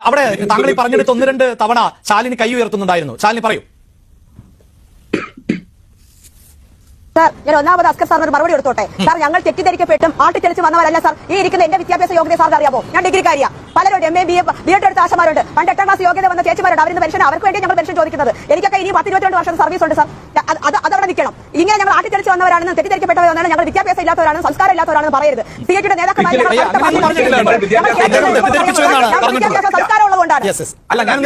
അവിടെ താങ്കൾ ഈ പറഞ്ഞെടുത്ത് ഒന്ന് രണ്ട് തവണ ശാലിനി കൈ ഉയർത്തുന്നുണ്ടായിരുന്നു ശാലിനി പറയൂ സാർ ഞാൻ ഒന്നാമത് അസ്കർ സാറിന് ഒരു മറുപടി എടുത്തോട്ടെ സാർ ഞങ്ങൾ തെറ്റിദ്ധരിക്കപ്പെട്ടും ആട്ടിത്തെളിച്ച് വന്നവരല്ല സാർ ഈ ഇരിക്കുന്ന എന്റെ വിദ്യാഭ്യാസ യോഗ്യത സാറിന് അറിയാമോ ഞാൻ ഡിഗ്രിക്കാരിയാ പലരും M A B A B Ed എടുത്ത ആശമാരുണ്ട് പണ്ട് എട്ടാം ക്ലാസ് യോഗ്യത വന്ന ചേച്ചിമാരുണ്ട് അവരിന്ന് പെൻഷൻ അവർക്ക് വേണ്ടി ഞങ്ങൾ പെൻഷൻ ചോദിക്കുന്നത് എനിക്കൊക്കെ ഇനി പത്ത് ഇരുപത്തിരണ്ട് വർഷം സർവീസ് ഉണ്ട് സാർ അത് അത് അതവിടെ നിൽക്കണം ഇങ്ങനെ ഞങ്ങൾ ആട്ടിത്തെളിച്ച് വന്നവരാണെന്ന് തെറ്റിദ്ധരിക്കപ്പെട്ടവരാണ് ഞങ്ങൾ വിദ്യാഭ്യാസം ഇല്ലാത്തവരാണ് സംസ്കാരം ഇല്ലാത്തവരാണെന്ന് പറയരുത് സി എച്ചിയുടെ നേതാക്കന്മാരെ യെസ് അല്ല ഞാൻ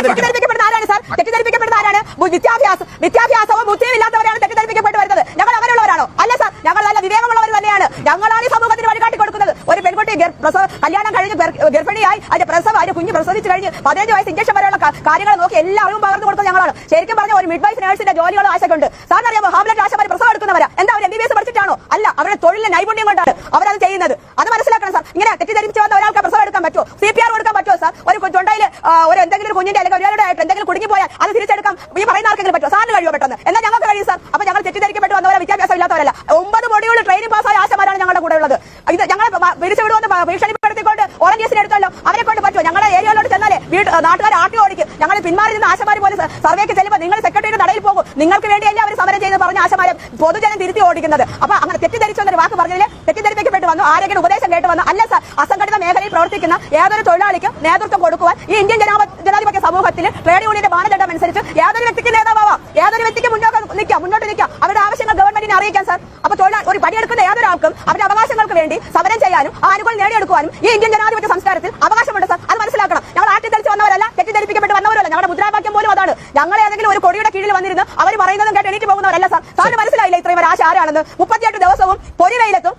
തെറ്റിദ്ധരിക്കപ്പെടുന്ന ആരാണ് സാർ? തെറ്റിദ്ധരിക്കപ്പെടുന്ന ആരാണ്? വിദ്യാഭ്യാസം. വിദ്യാഭ്യാസവും ബുദ്ധിയും ഇല്ലാത്തവരാണ് തെറ്റിദ്ധരിപ്പിക്കപ്പെട്ട് വരുന്നത്. ഞങ്ങൾ അങ്ങനെയുള്ളവരാണോ? അല്ല സാർ ഞങ്ങൾ നല്ല വിവേകമുള്ളവർ തന്നെയാണ്. ഞങ്ങളാണ് ഈ സമൂഹത്തിന് വഴികാട്ടി കൊടുക്കുന്നത്. ഒരു പെൺകുട്ടി കല്യാണം കഴിഞ്ഞ് ഗർ- ഗർഭിണിയായി അതിന്റെ പ്രസവം അതിന്റെ കുഞ്ഞ് പ്രസവിച്ച് കഴിഞ്ഞ് പതിനഞ്ച് വയസ്സ് ഇഞ്ചക്ഷൻ വരെയുള്ള കാര്യങ്ങൾ നോക്കി എല്ലാ അറിവും പകർന്നു കൊടുക്കുന്നത് ഞങ്ങളാണ്. ശരിക്കും പറഞ്ഞ ഒരു മിഡ് വൈഫ് നേഴ്സിന്റെ ജോലികൾ ആശക്കുണ്ട് സാറിന് അറിയാമോ? ഹാംലെറ്റ് ആശമാർ പ്രസവം എടുക്കുന്നവരാ. എന്താ അവർ എം ബി ബി എസ് പഠിച്ചിട്ടാണോ? അല്ല അവരുടെ തൊഴിലിലെ നൈപുണ്യം കൊണ്ടാണ് അവരത് ചെയ്യുന്നത് അത് മനസ്സിലാക്കണം സാർ ഇങ്ങനെ തെറ്റിദ്ധരിച്ച് വന്ന ഒരാൾക്ക് പ്രസവം എടുക്കാൻ പറ്റുമോ സി പി ആർ കൊടുക്കാൻ പറ്റുമോ സാർ ഒരു കൊ- തൊണ്ടയിൽ ആ, ഒരു എന്തെങ്കിലും കുഞ്ഞിന്റെ അല്ലെങ്കിൽ ഒരാളുടെ എന്തെങ്കിലും കുടുങ്ങി പോയാൽ അത് തിരിച്ചെടുക്കാം. ഈ പറയുന്ന ആർക്കെങ്കിലും പറ്റുമോ? സാറിന് കഴിയുമോ പെട്ടെന്ന്? എന്നാൽ ഞങ്ങൾക്ക് കഴിയും സാർ. അപ്പൊ ഞങ്ങൾ തെറ്റിദ്ധരിക്കപ്പെട്ടു വന്നവരെ വിദ്യാഭ്യാസം ഇല്ലാത്തവരല്ല ഒമ്പത് മൊഡ്യൂൾ ട്രെയിനിങ് പാസ്സായ ആശമാരാണ് ഞങ്ങളുടെ കൂടെ ഉള്ളത്. ഇത് ഞങ്ങൾ പിടിച്ചു വിടുമെന്ന് പ- ഭീഷണിപ്പെടുത്തിക്കൊണ്ട് ഓറഞ്ചേഴ്സിനെ എടുത്തല്ലോ അവരെ കൊണ്ട് പറ്റുമോ? ഞങ്ങളുടെ ഏരിയയിലോട്ട് ചെന്നാലേ വീട്ടിൽ നാട്ടുകാർ ആട്ടി ഓടിക്കും. ഞങ്ങൾ പിന്മാറി നിന്ന് ആശമാർ പോലെ സർവേക്ക് ചെല്ലുമ്പോൾ നിങ്ങൾ സെക്രട്ടറിയുടെ നടയിൽ പോകും. നിങ്ങൾക്ക് വേണ്ടിയല്ല അവർ സമരം ചെയ്ത് പറഞ്ഞ ആശമാരെ പൊതുജനം തിരുത്തി ഓടിക്കുന്നത്. അപ്പൊ അങ്ങനെ തെറ്റിദ്ധരിച്ചു എന്നൊരു വാക്ക് പറഞ്ഞതിൽ വന്നു ആരെങ്കിലും ഉപദേശം കേട്ട് വന്നു അല്ല അസംഘടിത മേഖലയിൽ പ്രവർത്തിക്കുന്ന ഏതൊരു തൊഴിലാളിക്കും നേതൃത്വം കൊടുക്കുവാൻ ഈ ഇന്ത്യൻ ജനാ- ജനാധിപത്യ സമൂഹത്തിൽ ട്രേഡ് യൂണിയന്റെ മാനദണ്ഡം അനുസരിച്ച് ഏതൊരു വ്യക്തിക്ക് നേതാവാം ഏതൊരു വ്യക്തിക്ക് മുന്നോട്ട് നിൽക്കാം മുന്നോട്ട് നിൽക്കാം. അവരുടെ ആവശ്യങ്ങൾ ഗവൺമെന്റിനെ അറിയിക്കാൻ സാർ. അപ്പൊ തൊഴിലാളി ഒരു പണിയെടുക്കുന്ന ഏതൊരാൾക്കും അവരുടെ അവകാശങ്ങൾക്ക് വേണ്ടി സമരം ചെയ്യാനും ആനുകൂല്യം നേടിയെടുക്കുവാനും ഈ ഇന്ത്യൻ ജനാധിപത്യ സംസ്കാരത്തിൽ അവകാശമുണ്ട് സാർ. അത് മനസ്സിലാക്കണം. ഞങ്ങൾ ആട്ടിത്തെളിച്ച് വന്നവരല്ല തെറ്റിദ്ധരിപ്പിക്കപ്പെട്ട് വന്നവരല്ല. ഞങ്ങളുടെ മുദ്രാവാക്യം പോലും അതാണ്. ഞങ്ങൾ ഏതെങ്കിലും ഒരു കൊടിയുടെ കീഴിൽ വന്നിരുന്ന് അവർ പറയുന്നതും കേട്ട് എനിക്ക് പോകുന്നവരല്ല സാർ. സാറിന് മനസ്സിലായില്ല ഇത്രയും ആശ ആരാണെന്ന്? മുപ്പത്തിയെട്ട് ദിവസവും പൊരിവെയിലത്തും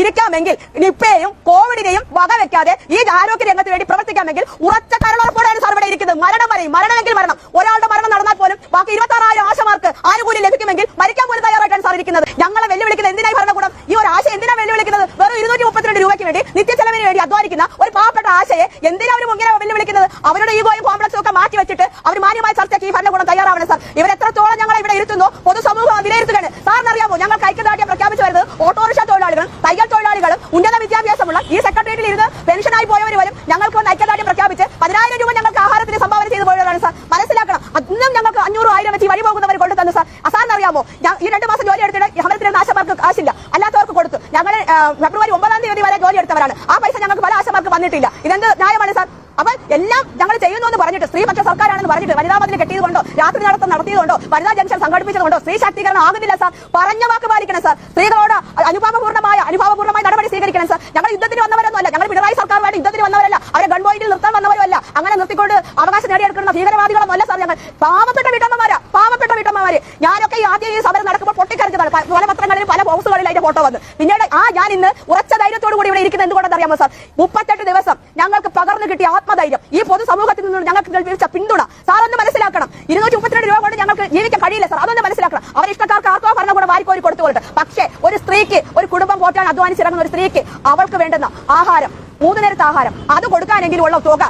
ഇരിക്കാമെങ്കിൽ നിപ്പയെയും കോവിഡിനെയും വകവെക്കാതെ ഈ ആരോഗ്യ രംഗത്ത് വേണ്ടി പ്രവർത്തിക്കാമെങ്കിൽ ഉറച്ച കരളുറപ്പോടെയാണ് സാർ ഇവിടെ ഇരിക്കുന്നത്. മരണം വരെയും മരണമെങ്കിൽ മരണം. ഒരാളുടെ മരണം നടന്നാൽ പോലും ബാക്കി ഇരുപത്തി ആറായിരം ആശമാർക്ക് ആനുകൂല്യം ലഭിക്കുമെങ്കിൽ മരിക്കാൻ പോലും തയ്യാറായിട്ടാണ് സാർ ഇരിക്കുന്നത്. ഞങ്ങളെ വെല്ലുവിളിക്കുന്നത് എന്തിനായി ഭരണകൂടം? ഈ ഒരു ആശയം എന്തിനാ വെല്ലുവിളിക്കുന്നത്? വെറും ഇരുന്നൂറ്റി മുപ്പത്തിരണ്ട് രൂപയ്ക്ക് വേണ്ടി നിത്യചെലവിന് വേണ്ടി അധ്വാനിക്കുന്ന ഒരു പാവപ്പെട്ട ആശയെ എന്തിനാ അവർ ഇങ്ങനെ വെല്ലുവിളിക്കുന്നത്? അവരുടെ ഈഗോയും കോംപ്ലക്സും ഒക്കെ മാറ്റി വെച്ചിട്ട് അവർ മാന്യമായ ചർച്ചയ്ക്ക് ഈ ഭരണകൂടം തയ്യാറാവണം സാർ. ഇവർ എത്രത്തോളം ഞങ്ങളെ ഇവിടെ ഇരുത്തുന്നു? പൊതുസമൂഹം വിലയിരുത്തുകയാണ് സാറിന് അറിയാമോ ഞങ്ങൾ ഐക്യദാർഢ്യം പ്രഖ്യാപിച്ചു വരുന്നത് ഓട്ടോറിക്ഷ തൊഴിലാളികളും തയ്യൽ തൊഴിലാളികളും ഉന്നത വിദ്യാഭ്യാസമുള്ള ഈ സെക്രട്ടേറിയറ്റിൽ ഇരുന്ന് പെൻഷനായി പോയവർ വരും ഞങ്ങൾക്ക് വന്ന് ഐക്യദാർഢ്യം പ്രഖ്യാപിച്ച് പതിനായിരം രൂപ ഞങ്ങൾക്ക് ആഹാരത്തിന് സംഭാവന ചെയ്തു പോയവരാണ് സാർ മനസ്സിലാക്കണം അന്നും ഞങ്ങൾക്ക് അഞ്ഞൂറ് ആയിരം വെച്ച് ഈ വഴി പോകുന്നവർ കൊണ്ടു തന്നു സാർ സാറിന് അറിയാമോ ഞാൻ ഈ രണ്ട് മാസം ജോലി എടുത്തിട്ട് സമരത്തിന് ആശമാർക്ക് കാശില്ല. അല്ലാത്തവർക്ക് കൊടുത്തു. ഞങ്ങൾ ഫെബ്രുവരി ഒമ്പതാം തീയതി വരെ ജോലി എടുത്തവരാണ്. ആ പൈസ ഞങ്ങൾക്ക് പല ആശമാർക്ക് വന്നിട്ടില്ല. ഇതെന്ത് ന്യായമാണ് സാർ? അപ്പൊ എല്ലാം ഞങ്ങൾ ചെയ്യുന്നു എന്ന് പറഞ്ഞിട്ട് സ്ത്രീപക്ഷ സർക്കാരാണെന്ന് പറഞ്ഞിട്ട് വനിതാ മതിൽ കെട്ടിയതുകൊണ്ടോ രാത്രി നടത്തം നടത്തിയതുകൊണ്ടോ വനിതാ ജംഗ്ഷൻ സംഘടിപ്പിച്ചതുകൊണ്ടോ സ്ത്രീ ശാക്തീകരണം ആകുന്നില്ല സാർ. പറഞ്ഞ വാക്ക് പാലിക്കണം സാർ. സ്ത്രീകളോട് അനുഭാവപൂർണമായ അനുഭാവപൂർണമായ നടപടി സ്വീകരിക്കണം സാർ. ഞങ്ങൾ യുദ്ധത്തിന് വന്നവരൊന്നുമല്ല. ഞങ്ങൾ പിണറായി സർക്കാരുമായിട്ട് യുദ്ധത്തിന് വന്നവരല്ല. അവരെ ഗൺപോയിന്റിൽ നിർത്താൻ വന്നവരുമല്ല അങ്ങനെ നിർത്തിക്കൊണ്ട് അവകാശം നേടിയെടുക്കുന്ന ഭീകരവാദികളൊന്നും അല്ല സാർ ഞങ്ങൾ പാവപ്പെട്ട വീട്ടമ്മമാരാ പാവപ്പെട്ട വീട്ടമ്മമാര് ഞാനൊക്കെ ഈ ആദ്യം ഈ സമരം നടക്കുമ്പോൾ പൊട്ടിക്കരച്ചതാണ് പ- പല പത്രങ്ങളിലും പല ബോക്സുകളിൽ അതിന്റെ ഫോട്ടോ വന്നു. പിന്നീട് ആ ഞാൻ ഇന്ന് ഉറച്ച ധൈര്യത്തോടു കൂടി ഇവിടെ ഇരിക്കുന്നത് എന്തുകൊണ്ടെന്ന് അറിയാമോ സാർ മുപ്പത്തെട്ട് ദിവസം ഞങ്ങൾക്ക് പകർന്നു കിട്ടിയ ആത്മധൈര്യം ഈ പൊതുസമൂഹത്തിൽ നിന്ന് ഞങ്ങൾക്ക് ലഭിച്ച പിന്തുണ. സാർ ഒന്ന് മനസ്സിലാക്കണം. ഇരുന്നൂറ്റി മുപ്പത്തിരണ്ട് രൂപ കൊണ്ട് ഞങ്ങൾക്ക് ജീവിക്കാൻ കഴിയില്ല സാർ അതൊന്ന് മനസ്സിലാക്കണം. അവർ ഇഷ്ടക്കാർക്ക് ആർക്കോ ഭരണകൂടം വാരിക്കോരി കൊടുത്തു കൊടുത്ത് പക്ഷേ ഒരു സ്ത്രീക്ക് ഒരു കുടുംബം പോറ്റാൻ അധ്വാനിച്ചിറങ്ങുന്ന ഒരു സ്ത്രീക്ക് അവൾക്ക് വേണ്ടുന്ന ആഹാരം മൂന്ന് നേരത്തെ ആഹാരം. അത് കൊടുക്കാനെങ്കിലും ഉള്ള തുക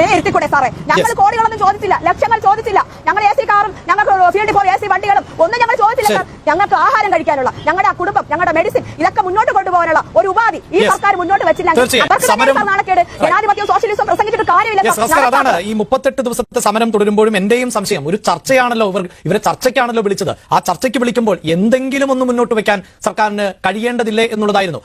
പേരുത്തിക്കൂടെ സാറേ? ഞങ്ങൾ. കോടികളൊന്നും ചോദിച്ചില്ല. ലക്ഷങ്ങൾ ചോദിച്ചില്ല. ഞങ്ങൾ എ സി കാറും ഞങ്ങൾക്ക് ഫീൽഡിൽ പോയി എ സി വണ്ടികളും ഒന്നും ഞങ്ങൾ ചോദിച്ചില്ല സാർ. ഞങ്ങൾക്ക് ആഹാരം കഴിക്കാനുള്ള ഞങ്ങളുടെ ആ കുടുംബം ഞങ്ങളുടെ മെഡിസിൻ ഇതൊക്കെ മുന്നോട്ട് കൊണ്ടുപോകാനുള്ള ഒരു ഉപാധി ഈ സർക്കാർ മുന്നോട്ട് വെച്ചില്ലെങ്കിൽ നാണക്കേട്. ജനാധിപത്യവും സോഷ്യലിസവും പ്രസംഗിച്ചിട്ട് കാര്യമില്ല ഈ മുപ്പത്തെട്ട് ദിവസത്തെ സമരം തുടരുമ്പോഴും എന്റെയും സംശയം. ഒരു ചർച്ചയാണല്ലോ ഇവർ ഇവരെ ചർച്ചയ്ക്കാണല്ലോ വിളിച്ചത്. ആ ചർച്ചയ്ക്ക് വിളിക്കുമ്പോൾ എന്തെങ്കിലും ഒന്ന് മുന്നോട്ട് വെക്കാൻ സർക്കാരിന് കഴിയേണ്ടതില്ലേ എന്നുള്ളതായിരുന്നു.